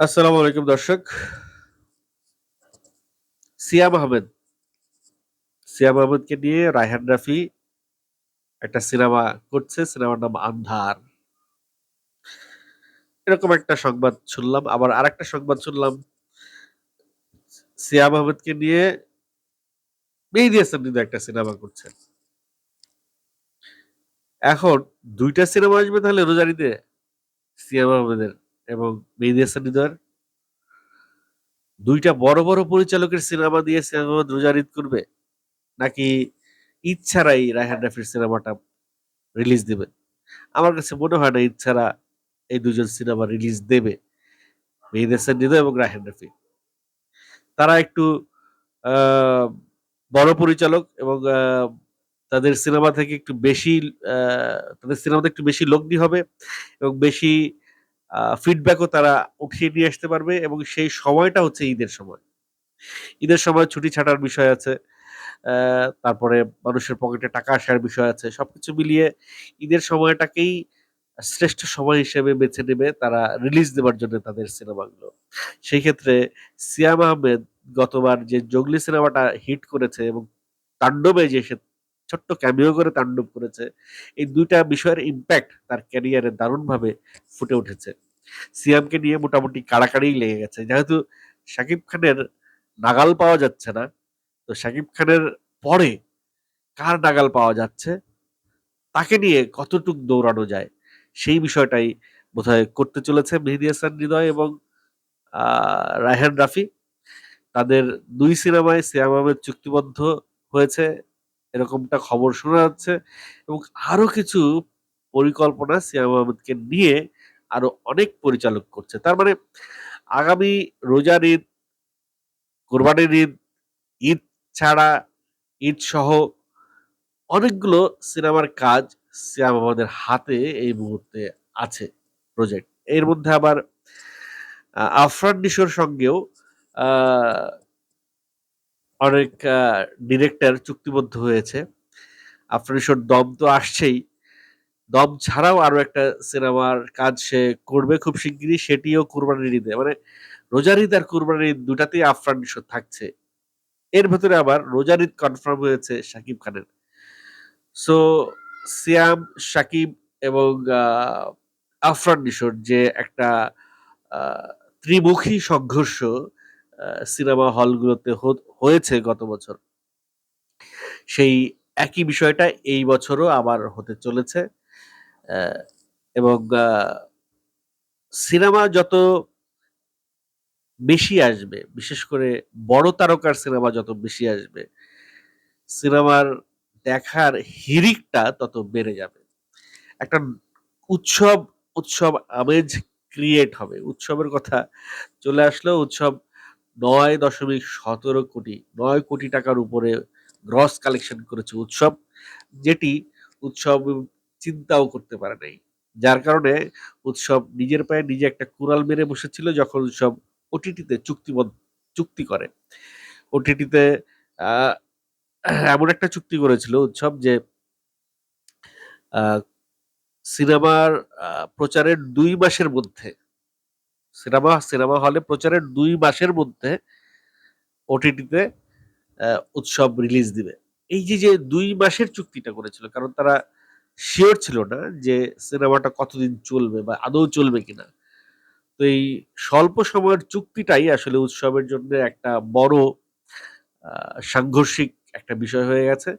আসসালামু আলাইকুম দর্শক। সিয়াম আহমেদ। সিয়াম আহমেদকে নিয়ে রায়হান রাফি একটা সিনেমা করছে, সিনেমার নাম আন্ধার। এরকম একটা সংবাদ শুনলাম। আবার আরেকটা সংবাদ শুনলাম। সিয়াম আহমেদকে নিয়ে মেহেদি হাসান কিন্তু একটা সিনেমা করছে। এখন দুইটা সিনেমা আসবে তাহলে রোজারিতে সিয়াম আহমেদের। এবং মেহেদি হৃদয়ের দুইটা বড় বড় পরিচালকের সিনেমা দিয়ে সিনেমা আহমেদ রোজার ঈদ করবে, নাকি ছাড়াই রায়হান রাফির সিনেমাটা রিলিজ দেবে? আমার কাছে মনে হয় না ছাড়া এই দুজন সিনেমা রিলিজ দেবে মেহেদ এবং রায়হান রাফি। তারা একটু বড় পরিচালক এবং তাদের সিনেমা থেকে একটু বেশি তাদের সিনেমাতে একটু বেশি লগ্নি হবে এবং বেশি ফিডব্যাকও তারা উঠিয়ে নিয়ে আসতে পারবে এবং সেই সময়টা হচ্ছে ঈদের সময়। ঈদের সময় ছুটি ছাটার বিষয় আছে তারপরে মানুষের পকেটে টাকা আসার বিষয় আছে, সবকিছু মিলিয়ে ঈদের সময়টাকেই শ্রেষ্ঠ সময় হিসেবে বেছে নেবে তারা রিলিজ দেওয়ার জন্য তাদের সিনেমাগুলো। সেই ক্ষেত্রে সিয়াম আহমেদ গতবার যে জঙ্গলি সিনেমাটা হিট করেছে এবং তাণ্ডবে যে সে ছোট্ট ক্যামিও করে তাণ্ডব করেছে। এই দুইটা বিষয়ের ইম্প্যাক্ট তার ক্যারিয়ারে দারুণভাবে ফুটে উঠেছে। সিয়ামকে নিয়ে মোটামুটি কাড়াকাড়ি লেগে গেছে। যেহেতু শাকিব খানের নাগাল পাওয়া যাচ্ছে না, তো শাকিব খানের পরে কার নাগাল পাওয়া যাচ্ছে, তাকে নিয়ে কতটুক দৌড়ানো যায়, সেই বিষয়টাই বোধহয় করতে চলেছে মেহেদী হাসান হৃদয় এবং রায়হান রাফি। তাদের দুই সিনেমায় সিয়াম আহমেদ চুক্তিবদ্ধ হয়েছে। এরকমটা খবর শোনা যাচ্ছে এবং আরও কিছু পরিকল্পনা সিয়াম আহমেদকে নিয়ে আরও অনেক পরিচালক করছে। তার মানে আগামী রোজার ঈদ, কোরবানির ঈদ ঈদ ছাড়া ঈদ সহ অনেকগুলো সিনেমার কাজ সিয়াম আমাদের হাতে এই মুহূর্তে আছে প্রজেক্ট এর মধ্যে আবার আফরান নিশোর সঙ্গেও অনেক ডিরেক্টর চুক্তিবদ্ধ হয়েছে। আফরান নিশোর দম তো আসছেই। দম ছাড়াও আরও একটা সিনেমার কাজ সে করবে খুব শিগগিরই, সেটিও কুরবানির ঈদে। মানে রোজার ঈদ আর কুরবানির ঈদ দুটাতেই আফরান নিশো থাকছে। এর ভেতরে আবার রোজার ঈদ কনফার্ম হয়েছে শাকিব খানের। সো, সিয়াম, শাকিব এবং আফরান নিশোর যে একটা ত্রিমুখী সংঘর্ষ সিনেমা হলগুলোতে হয়েছে গত বছর। সেই একই বিষয়টা এই বছরও আবার হতে চলেছে। এবং সিনেমা যত বেশি আসবে, বিশেষ করে বড় তারকার সিনেমা যত বেশি আসবে, সিনেমার দেখার হিরিকটা তত বেড়ে যাবে। একটা উৎসব উৎসব আমেজ ক্রিয়েট হবে। উৎসবের কথা চলে আসলো উৎসব নয় দশমিক সতেরো কোটি, নয় কোটি টাকার উপরে গ্রস কালেকশন করেছে উৎসব, যেটি উৎসব চিন্তাও করতে পারে নাই। যার কারণে উৎসব নিজের পায়ে নিজে একটা কুড়াল মেরে বসেছিল যখন উৎসব ওটিটিতে চুক্তিবদ্ধ, চুক্তি করে। ওটিটিতে এমন একটা চুক্তি করেছিল উৎসব যে সিনেমার প্রচারের দুই মাসের মধ্যে সিনেমা সিনেমা হলে প্রচারের দুই মাসের মধ্যে ওটিটিতে উৎসব রিলিজ দিবে। এই যে যে দুই মাসের চুক্তিটা করেছিল, কারণ তারা শিওর ছিল না যে সিনেমাটা কতদিন চলবে বা আদৌ চলবে কিনা। তো এই স্বল্প সময়ের চুক্তিটাই আসলে উৎসবের জন্য একটা বড় সাংঘর্ষিক একটা বিষয় হয়ে গেছে।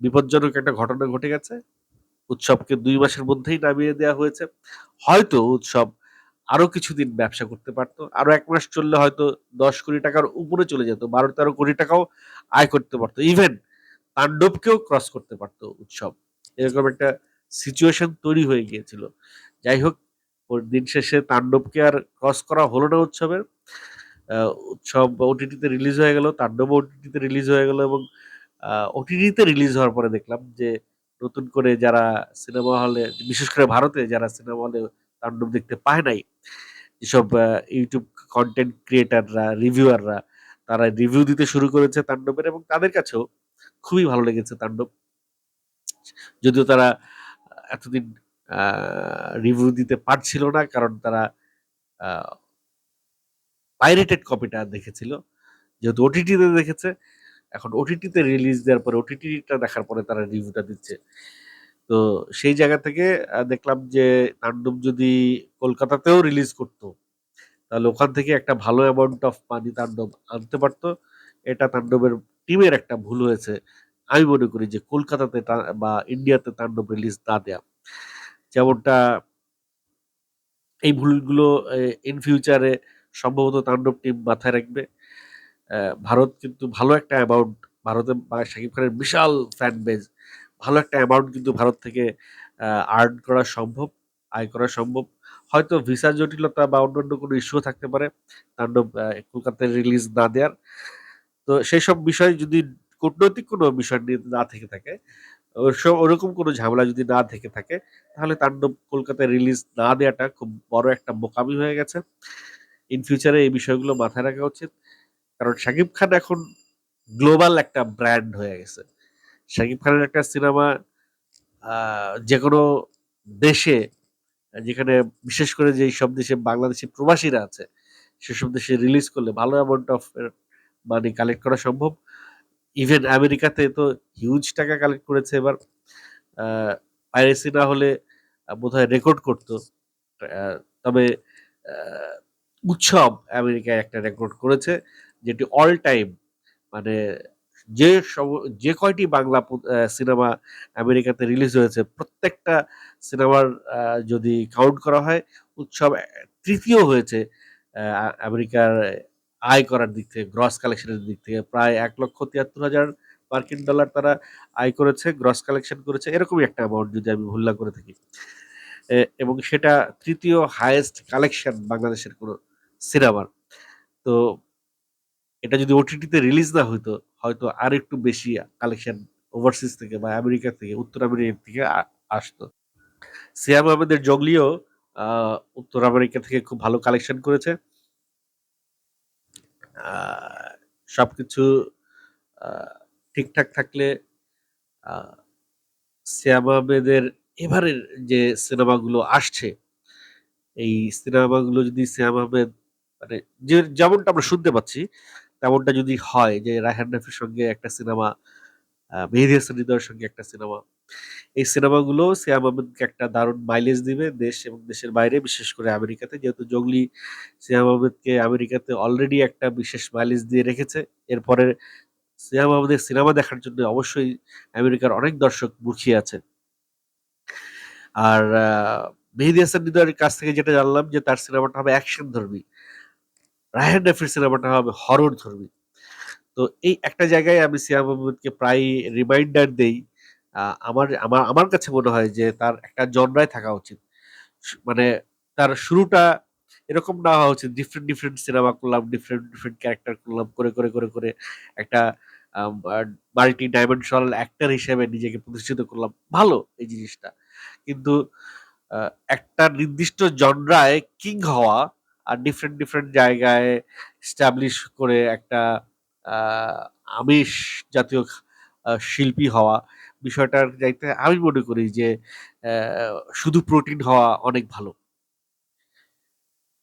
বিপজ্জনক একটা ঘটনা ঘটে গেছে। উৎসবকে দুই মাসের মধ্যেই নামিয়ে দেওয়া হয়েছে। হয়তো উৎসব আরও কিছুদিন ব্যবসা করতে পারতো। আরও এক মাস চললে হয়তো দশ কোটি টাকার উপরে চলে যেত, বারো তেরো কোটি টাকাও আয় করতে পারতো। ইভেন তাণ্ডবকেও ক্রস করতে পারতো উৎসব। এরকম একটা সিচুয়েশন তৈরি হয়ে গিয়েছিল। যাই হোক দিন শেষে তাণ্ডবকে আর ক্রস করা হলো না উৎসবের। উৎসব ওটিটিতে রিলিজ হয়ে গেল তাণ্ডব ওটিটিতে রিলিজ হয়ে গেল এবং ওটিটিতে রিলিজ হওয়ার পরে দেখলাম যে, নতুন করে যারা সিনেমা হলে বিশেষ করে ভারতে যারা সিনেমা হলে তাণ্ডব দেখতে পায় নাই। যেসব ইউটিউব কন্টেন্ট ক্রিয়েটাররা রিভিউয়াররা তারা রিভিউ দিতে শুরু করেছে তাণ্ডবের এবং তাদের কাছেও খুবই ভালো লেগেছে তাণ্ডব। যদিও তারা এতদিন রিভিউ দিতে পারছিল না, কারণ তারা পাইরেটেড কপিটা দেখেছিল। যেহেতু ওটিটিতে দেখেছে, এখন ওটিটিতে রিলিজ দেওয়ার পরে ওটিটিটা দেখার পরে তারা রিভিউটা দিচ্ছে। তো সেই জায়গা থেকে দেখলাম যে তাণ্ডব যদি কলকাতাতেও রিলিজ করতো, তাহলে ওখান থেকে একটা ভালো অ্যামাউন্ট অফ মানি তাণ্ডব আনতে পারতো। এটা তাণ্ডবের টিমের একটা ভুল হয়েছে। আমি মনে করি যে কলকাতাতে বা ইন্ডিয়াতে তাণ্ডব রিলিজ না দেয়া। যেমনটা এই ভুলগুলো ইন ফিউচারে সম্ভবত তাণ্ডব টিম মাথায় রাখবে। ভারত কিন্তু ভালো একটা অ্যামাউন্ট ভারতে শাকিব খানের বিশাল ফ্যান বেজ ভালো একটা অ্যামাউন্ট কিন্তু ভারত থেকে আর্ন করা সম্ভব, আয় করা সম্ভব। হয়তো ভিসা জটিলতা বা অন্যান্য কোনো ইস্যু থাকতে পারে, তাণ্ডব কলকাতায় রিলিজ না দেওয়ার। তো সেই সব বিষয় যদি কূটনৈতিক কোনো বিষয় নিয়ে না থেকে থাকে ওরকম কোনো ঝামেলা যদি না থেকে থাকে, তাহলে তাণ্ডব কলকাতায় রিলিজ না দেওয়াটা খুব বড় একটা বোকামি হয়ে গেছে। ইন ফিউচারে এই বিষয়গুলো মাথায় রাখা উচিত। কারণ শাকিব খান এখন গ্লোবাল একটা ব্র্যান্ড হয়ে গেছে। শাকিব খানের একটা সিনেমা যে কোনো দেশে, যেখানে বিশেষ করে যে সব দেশে বাংলাদেশি প্রবাসীরা আছে, সেসব দেশে রিলিজ করলে ভালো অ্যামাউন্ট অফ মানি কালেক্ট করা সম্ভব। ইভেন আমেরিকাতে তো হিউজ টাকা কালেক্ট করেছে এবার। পাইরেসি না হলে বোধহয় রেকর্ড করতো। তবে উৎসব আমেরিকায় একটা রেকর্ড করেছে, যেটি অল টাইম মানে যে সব, যে কয়টি বাংলা সিনেমা আমেরিকাতে রিলিজ হয়েছে, প্রত্যেকটা সিনেমার যদি কাউন্ট করা হয়, উৎসব তৃতীয় হয়েছে আমেরিকার আয় করার দিক থেকে গ্রস কালেকশনের দিক থেকে। প্রায় এক লক্ষ তিয়াত্তর হাজার মার্কিন ডলার তারা আয় করেছে গ্রস কালেকশন করেছে, এরকমই একটা অ্যামাউন্ট যদি আমি ভুল করে থাকি। এবং সেটা তৃতীয় হায়েস্ট কালেকশন বাংলাদেশের কোনো সিনেমার। তো, এটা যদি ওটিটিতে রিলিজ না হইতো হয়তো আর একটু বেশি কালেকশন ওভারসিজ থেকে বা আমেরিকা থেকে, উত্তর আমেরিকা থেকে আসতো। সিয়াম আহমেদের জগলিও উত্তর আমেরিকা থেকে খুব ভালো কালেকশন করেছে। সবকিছু ঠিকঠাক থাকলে সিয়াম আহমেদের এবারের যে সিনেমাগুলো আসছে, এই সিনেমাগুলো যদি সিয়াম আহমেদ মানে যেমনটা আমরা শুনতে পাচ্ছি তেমনটা যদি হয় যে রায়হান রাফির সঙ্গে একটা সিনেমা মেহেদি হাসান হৃদয়ের সঙ্গে একটা সিনেমা, এই সিনেমাগুলো সিয়াম আহমেদকে একটা দারুণ মাইলেজ দিবে দেশ এবং দেশের বাইরে, বিশেষ করে আমেরিকাতে। যেহেতু জঙ্গলি সিয়াম আহমেদকে আমেরিকাতে অলরেডি একটা বিশেষ মাইলেজ দিয়ে রেখেছে। এরপরে সিয়াম আহমেদের সিনেমা দেখার জন্য অবশ্যই আমেরিকার অনেক দর্শক মুখিয়ে আছে। আর মেহেদি হাসান হৃদয়ের কাছ থেকে যেটা জানলাম যে তার সিনেমাটা হবে অ্যাকশন ধর্মী রায়হান রাফির সিনেমাটা হবে হরর ধর্মী। তো এই একটা জায়গায় আমি সিয়াম আহমেদকে প্রায় রিমাইন্ডার দেই আমার আমার আমার কাছে মনে হয় যে তার একটা জনরায় থাকা উচিত। মানে তার শুরুটা এরকম না হওয়া উচিত ডিফারেন্ট ডিফারেন্ট সিনেমা করলাম ডিফারেন্ট ডিফারেন্ট ক্যারেক্টার করলাম, করে করে করে করে একটা মাল্টি ডাইমেনশনাল অ্যাক্টার হিসেবে নিজেকে প্রতিষ্ঠিত করলাম। ভালো এই জিনিসটা। কিন্তু একটা নির্দিষ্ট জনরায় কিং হওয়া আর ডিফারেন্ট ডিফারেন্ট জায়গায় স্টাবলিশ করে একটা আমিষ জাতীয় শিল্পী হওয়া। বিষয়টার যাইতে আমি মনে করি যে শুধু প্রোটিন হওয়া অনেক ভালো।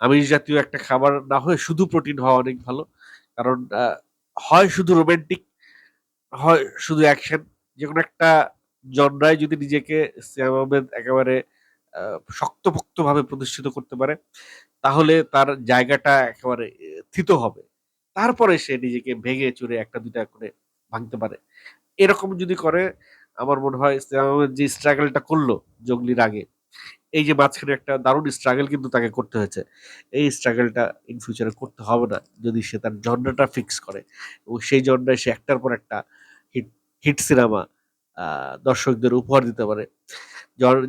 আমিষ জাতীয় একটা খাবার না হয়ে শুধু প্রোটিন হওয়া অনেক ভালো। কারণ হয় শুধু রোমান্টিক হয় শুধু অ্যাকশন যে কোনো একটা জনরায় যদি নিজেকে একেবারে শক্তপোক্তভাবে প্রতিষ্ঠিত করতে পারে, তাহলে তার জায়গাটা একেবারে থিত হবে। তারপরে সে নিজেকে ভেঙে চুরে একটা দুটা করে ভাঙতে পারে। এরকম যদি করে, আমার মনে হয় যে স্ট্রাগলটা করল জঙ্গলির আগে, এই যে মাঝখানে একটা দারুণ স্ট্রাগল কিন্তু তাকে করতে হয়েছে। এই স্ট্রাগলটা ইন ফিউচারে করতে হবে না, যদি সে তার জন্ডাটা ফিক্স করে। এবং সেই জন্ডায় সে একটার পর একটা হিট হিট সিনেমা দর্শকদের উপহার দিতে পারে।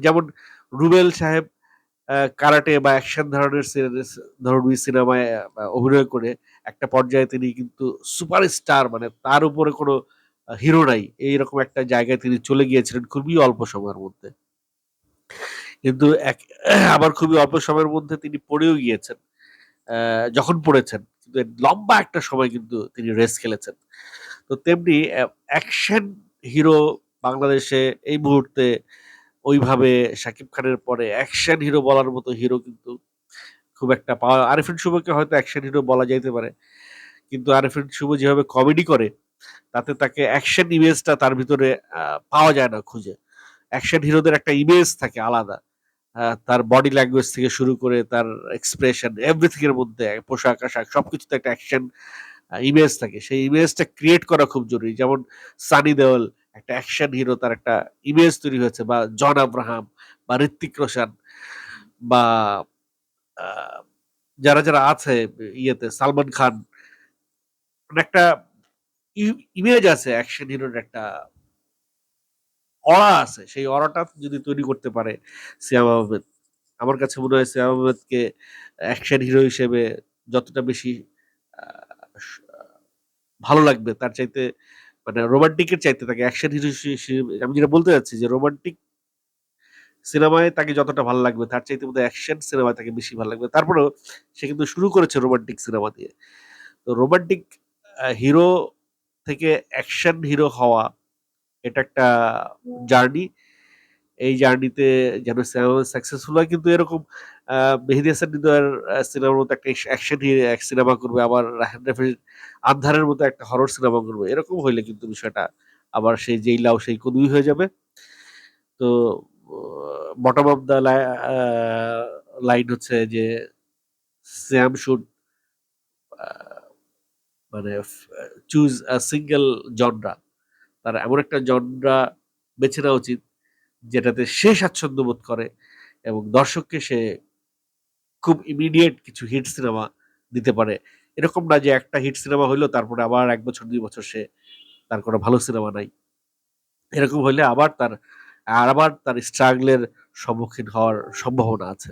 যেমন রুবেল সাহেব কারাটে বা অ্যাকশন ধরনের ধরনের সিনেমায় অভিনয় করে একটা পর্যায়ে তিনি কিন্তু সুপারস্টার মানে তার উপরে কোনো হিরো নাই। এইরকম একটা জায়গায় তিনি চলে গিয়েছিলেন খুবই অল্প সময়ের মধ্যে। কিন্তু এক, আবার খুবই অল্প সময়ের মধ্যে তিনি পড়েও গিয়েছেন যখন পড়েছেন। কিন্তু লম্বা একটা সময় কিন্তু তিনি রেস খেলেছেন। তো তেমনি অ্যাকশন হিরো বাংলাদেশে এই মুহূর্তে ওইভাবে শাকিব খানের পরে অ্যাকশন হিরো বলার মতো হিরো কিন্তু খুব একটা পাওয়া আরিফিন শুভকে হয়তো অ্যাকশন হিরো বলা যাইতে পারে। কিন্তু আরিফিন শুভ যেভাবে কমেডি করে, তাতে তাকে অ্যাকশন ইমেজটা তার ভিতরে পাওয়া যায় না খুঁজে। অ্যাকশন হিরোদের একটা ইমেজ থাকে আলাদা। তার বডি ল্যাঙ্গুয়েজ থেকে শুরু করে তার এক্সপ্রেশন এভরিথিং এর মধ্যে পোশাক-আশাক সবকিছুতে একটা অ্যাকশন ইমেজ থাকে। সেই ইমেজটা ক্রিয়েট করা খুব জরুরি। যেমন সানি দেওল একটা অ্যাকশন হিরো তার একটা ইমেজ তৈরি হয়েছে বা জন আব্রাহাম বা ঋত্বিক রোশন বা যারা, যারা আছে ইয়েতে সালমান খান মানে একটা ইমেজ আছে অ্যাকশন হিরোর একটা অরা আছে। সেই অরাটা যদি তৈরি করতে পারে সিয়াম আহমেদ, আমার কাছে মনে হয় সিয়াম আহমেদকে অ্যাকশন হিরো হিসেবে যতটা বেশি ভালো লাগবে তার চাইতে মানে রোমান্টিকের চাইতে তাকে অ্যাকশন হিরো আমি যেটা বলতে চাচ্ছি যে রোমান্টিক সিনেমায় তাকে যতটা ভালো লাগবে, তার চাইতে বোধহয় অ্যাকশন সিনেমায় তাকে বেশি ভালো লাগবে। তারপরেও সে কিন্তু শুরু করেছে রোমান্টিক সিনেমা দিয়ে। তো রোমান্টিক হিরো থেকে অ্যাকশন হিরো হওয়া এটা একটা জার্নি। এই জার্নিতে যেন আহমেদ সাকসেসফুল হয় কিন্তু এরকম মেহেদী হাসান হৃদয়ের আ সিনেমার মতো একটা অ্যাকশন এক সিনেমা করবে, আবার রাফির আন্ধারের মতো একটা হরর সিনেমা করবে। এরকম হইলে কিন্তু বিষয়টা আবার সেই যেই লাউ সেই কদুই হয়ে যাবে। তো বটম অফ দ্য লাইন হচ্ছে যে স্যাম শুড মানে চুজ আ সিঙ্গেল জনরা। তার এমন একটা জনরা বেছে নেওয়া উচিত যেটাতে সে স্বাচ্ছন্দ্য বোধ করে এবং দর্শককে সে খুব ইমিডিয়েট কিছু হিট সিনেমা দিতে পারে। এরকম না যে একটা হিট সিনেমা হইল, তারপরে আবার এক বছর, দুই বছর সে তার কোনো ভালো সিনেমা নাই। এরকম হইলে আবার তার, আর আবার তার স্ট্রাগলের সম্মুখীন হওয়ার সম্ভাবনা আছে।